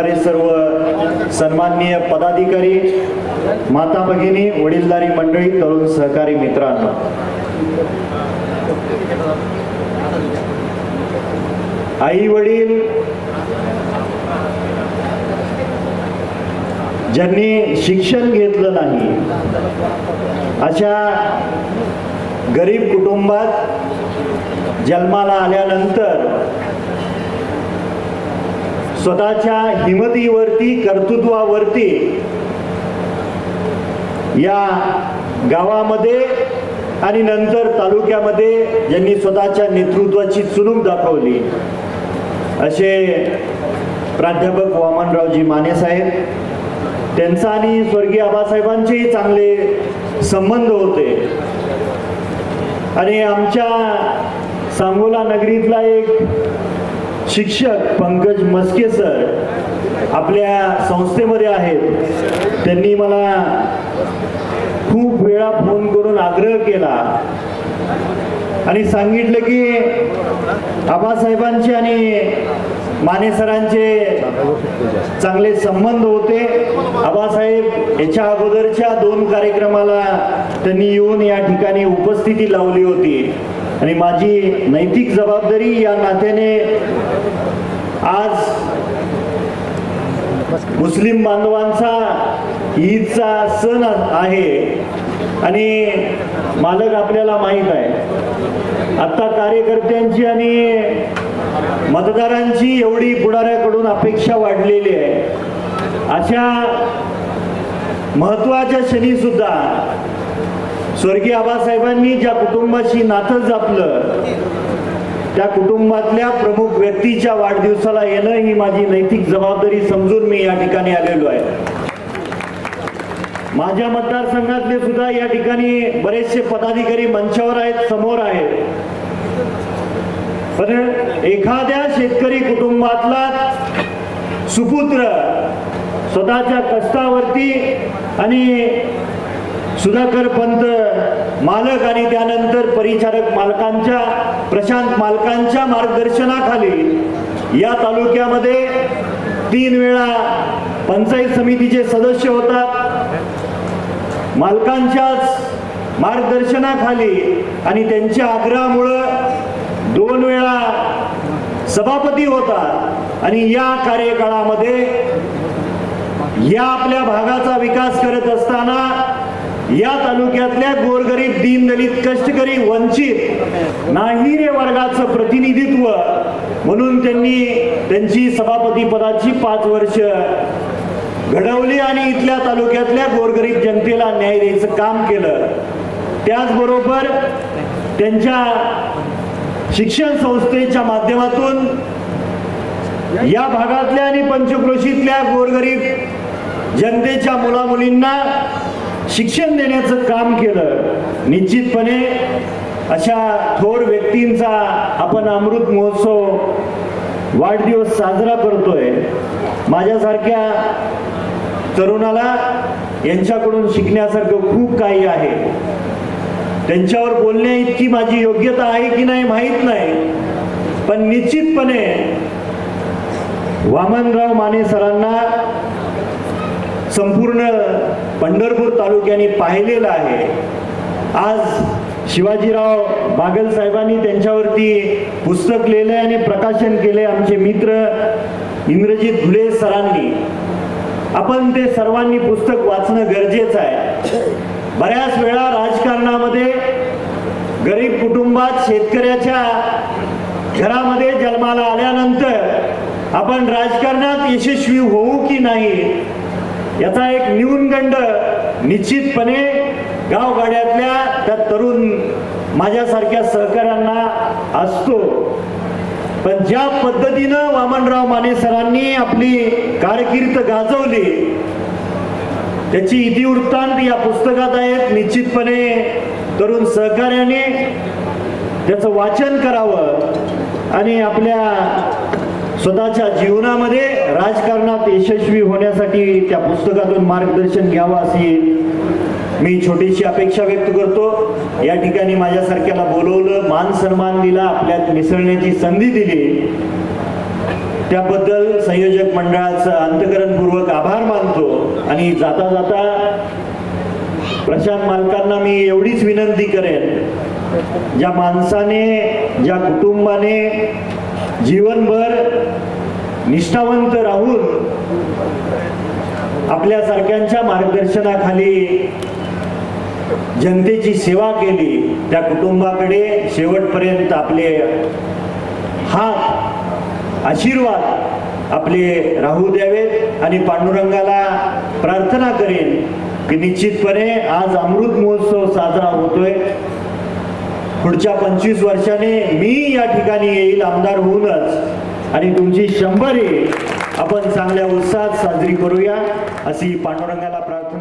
येणारे सर्व सन्माननीय पदाधिकारी माता भगिनी वडीलधारी मंडळी तरुण सहकारी मित्रांनो. आई वडील ज्यांनी शिक्षण घेतलं नाही अशा गरीब कुटुंबात जन्माला आल्यानंतर स्वतःच्या हिमतीवरती कर्तृत्वावरती या गावामध्ये आणि नंतर तालुक्यामध्ये ज्यांनी स्वतःच्या नेतृत्वाची चुणूक दाखवली. असे प्राध्यापक वामनरावजी माने साहेब त्यांचा आणि स्वर्गीय आबासाहेबांचेही चांगले संबंध होते. आणि आमच्या सांगोला नगरीतला एक शिक्षक पंकज मस्के सर आपल्या संस्थेमध्ये आहेत. त्यांनी मला खूप वेळा फोन करून आग्रह केला. आणि सांगितलं की आबासाहेबांचे आणि माने सरांचे चांगले संबंध होते. आबासाहेब याच्या अगोदरच्या दोन कार्यक्रमाला त्यांनी येऊन या ठिकाणी उपस्थिती लावली होती. आणि माझी नैतिक जबाबदारी या नात्याने आज मुस्लिम बांधवांचा ईदचा सण आहे आणि मालक आपल्याला माहीत आहे. आता कार्यकर्त्यांची आणि मतदारांची एवढी पुढाऱ्याकडून अपेक्षा वाढलेली आहे. अशा महत्त्वाच्या क्षणी सुद्धा स्वर्गीय आबासाहेबांनी ज्या कुटुंबाशी नातं जपलं त्या कुटुंबातल्या प्रमुख व्यक्तीच्या वाढदिवसाला येणं ही माझी नैतिक जबाबदारी समजून मी या ठिकाणी आलेलो आहे. माझ्या मतदारसंघातले सुद्धा या ठिकाणी बरेचसे पदाधिकारी मंचावर आहेत समोर आहेत. पण एखाद्या शेतकरी कुटुंबातला सुपुत्र स्वतःच्या कष्टावरती आणि सुधाकर पंत मालक आणि त्यानंतर परिचारक मालकांच्या प्रशांत मालकांच्या मार्गदर्शनाखाली या तालुक्यामध्ये तीन वेळा पंचायत समितीचे सदस्य होतात. मालकांच्याच मार्गदर्शनाखाली आणि त्यांच्या आग्रहामुळं दोन वेळा सभापती होतात. आणि या कार्यकाळामध्ये या आपल्या भागाचा विकास करत असताना या तालुक्यातल्या गोरगरीब दीनदलित कष्टकरी वंचित नाहिरे वर्गाचं प्रतिनिधित्व. म्हणून त्यांनी त्यांची सभापती पदाची पाच वर्ष घडवली आणि इथल्या तालुक्यातल्या गोरगरीब जनतेला न्याय द्यायचं काम केलं. त्याचबरोबर त्यांच्या शिक्षण संस्थेच्या माध्यमातून या भागातल्या आणि पंचक्रोशीतल्या गोरगरीब जनतेच्या मुलामुलींना शिक्षण देण्याचं काम केलं निश्चितपणे अशा थोर व्यक्तींचा आपण अमृत महोत्सव वाढदिवस साजरा करतोय. माझ्यासारख्या तरुणाला यांच्याकडून शिकण्यासारखं खूप काही आहे. त्यांच्यावर बोलण्या इतकी माझी योग्यता आहे की नाही माहीत नाही. पण निश्चितपणे वामनराव माने सरांना संपूर्ण पंढरपूर तालुक्याने पाहिलेलं आहे. आज शिवाजीराव बागल साहेबांनी त्यांच्यावरती पुस्तक लिहिले आणि प्रकाशन केले आमचे मित्र इंद्रजित धुले सरांनी. आपण ते सर्वांनी पुस्तक वाचणं गरजेचं आहे. बऱ्याच वेळा राजकारणामध्ये गरीब कुटुंबात शेतकऱ्याच्या घरामध्ये जन्माला आल्यानंतर आपण राजकारणात यशस्वी होऊ की नाही याचा एक न्यूनगंड निश्चितपणे गावगाड्यातल्या त्या तरुण माझ्यासारख्या सहकाऱ्यांना असतो. पण ज्या पद्धतीनं वामनराव माने सरांनी आपली कारकीर्द गाजवली त्याची इतिवृत्तांत या पुस्तकात आहेत. निश्चितपणे तरुण सहकार्याने त्याचं वाचन करावं आणि आपल्या स्वतःच्या जीवनामध्ये राजकारणात यशस्वी होण्यासाठी त्या पुस्तकातून मार्गदर्शन घ्यावं अशी मी छोटीशी अपेक्षा व्यक्त करतो. या ठिकाणी माझ्यासारख्याला बोलवलं मान सन्मान दिला आपल्यात मिसळण्याची संधी दिली. त्याबद्दल संयोजक मंडळाचं अंतकरणपूर्वक आभार मानतो आणि जाता जाता प्रशांत मालकांना मी एवढीच विनंती करेन ज्या माणसाने ज्या कुटुंबाने जीवनभर निष्ठावंत राहून आपल्यासारख्यांच्या मार्गदर्शनाखाली जनतेची सेवा केली त्या कुटुंबाकडे शेवटपर्यंत आपले हात आशीर्वाद आपले राहू द्यावेत आणि पांडुरंगाला प्रार्थना करेन की निश्चितपणे आज अमृत महोत्सव साजरा होतोय. पुढच्या पंचवीस वर्षाने मी या ठिकाणी येईल आमदार होऊनच. आणि तुमची शंभरी आपण चांगल्या उत्साहात साजरी करूया. अशी पांडुरंगाला प्रार्थना